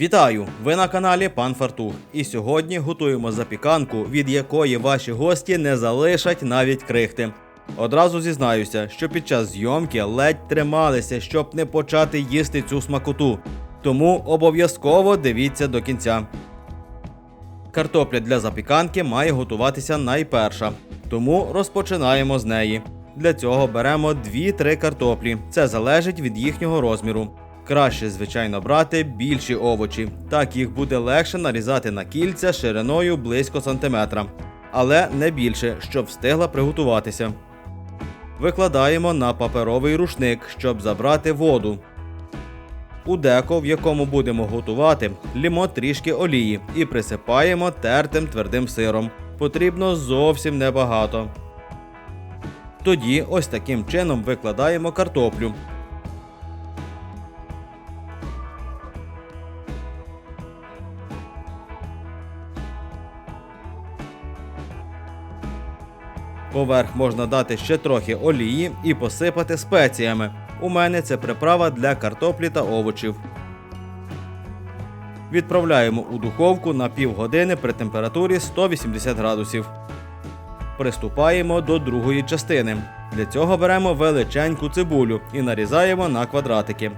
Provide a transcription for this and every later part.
Вітаю! Ви на каналі Пан Фартух. І сьогодні готуємо запіканку, від якої ваші гості не залишать навіть крихти. Одразу зізнаюся, що під час зйомки ледь трималися, щоб не почати їсти цю смакоту. Тому обов'язково дивіться до кінця. Картопля для запіканки має готуватися найперша, тому розпочинаємо з неї. Для цього беремо 2-3 картоплі. Це залежить від їхнього розміру. Краще, звичайно, брати більші овочі. Так їх буде легше нарізати на кільця шириною близько сантиметра, але не більше, щоб встигла приготуватися. Викладаємо на паперовий рушник, щоб забрати воду. У деко, в якому будемо готувати, лімо трішки олії і присипаємо тертим твердим сиром. Потрібно зовсім небагато. Тоді ось таким чином викладаємо картоплю. Поверх можна дати ще трохи олії і посипати спеціями. У мене це приправа для картоплі та овочів. Відправляємо у духовку на півгодини при температурі 180 градусів. Приступаємо до другої частини. Для цього беремо величеньку цибулю і нарізаємо на квадратики.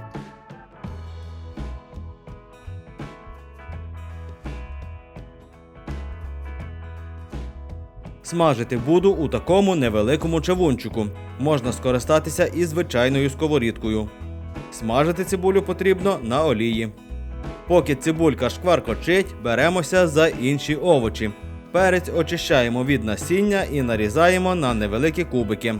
Смажити буду у такому невеликому чавунчику. Можна скористатися і звичайною сковорідкою. Смажити цибулю потрібно на олії. Поки цибулька шкваркочить, беремося за інші овочі. Перець очищаємо від насіння і нарізаємо на невеликі кубики.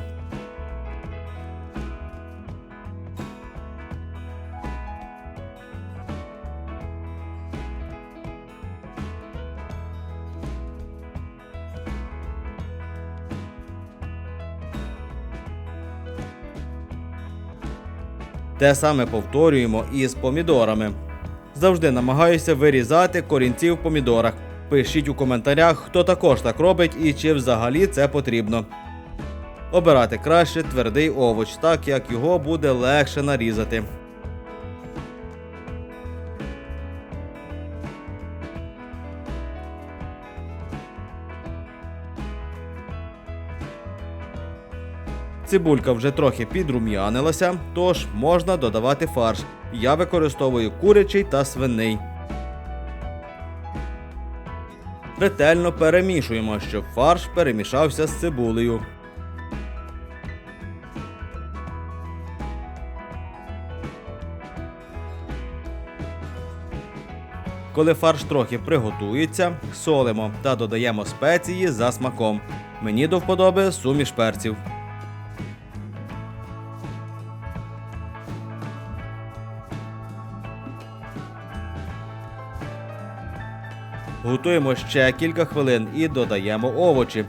Те саме повторюємо і з помідорами. Завжди намагаюся вирізати корінці в помідорах. Пишіть у коментарях, хто також так робить і чи взагалі це потрібно. Обирати краще твердий овоч, так як його буде легше нарізати. Цибулька вже трохи підрум'янилася, тож можна додавати фарш. Я використовую курячий та свиний. Ретельно перемішуємо, щоб фарш перемішався з цибулею. Коли фарш трохи приготується, солимо та додаємо спеції за смаком. Мені до вподоби суміш перців. Готуємо ще кілька хвилин і додаємо овочі.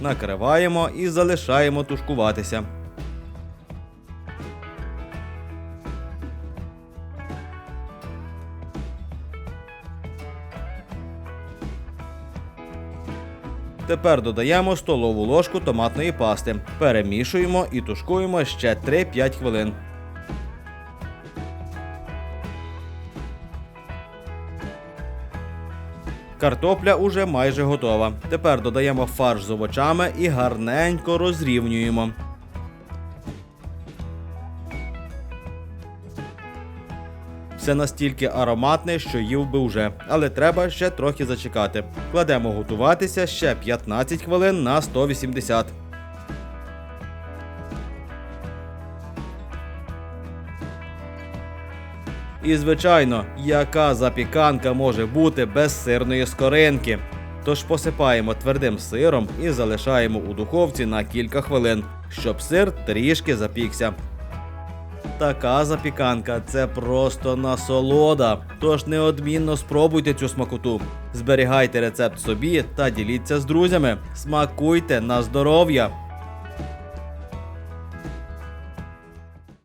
Накриваємо і залишаємо тушкуватися. Тепер додаємо столову ложку томатної пасти. Перемішуємо і тушкуємо ще 3-5 хвилин. Картопля уже майже готова. Тепер додаємо фарш з овочами і гарненько розрівнюємо. Все настільки ароматне, що їв би вже, але треба ще трохи зачекати. Кладемо готуватися ще 15 хвилин на 180. І звичайно, яка запіканка може бути без сирної скоринки. Тож посипаємо твердим сиром і залишаємо у духовці на кілька хвилин, щоб сир трішки запікся. Така запіканка це просто насолода. Тож неодмінно спробуйте цю смакоту. Зберігайте рецепт собі та діліться з друзями. Смакуйте на здоров'я!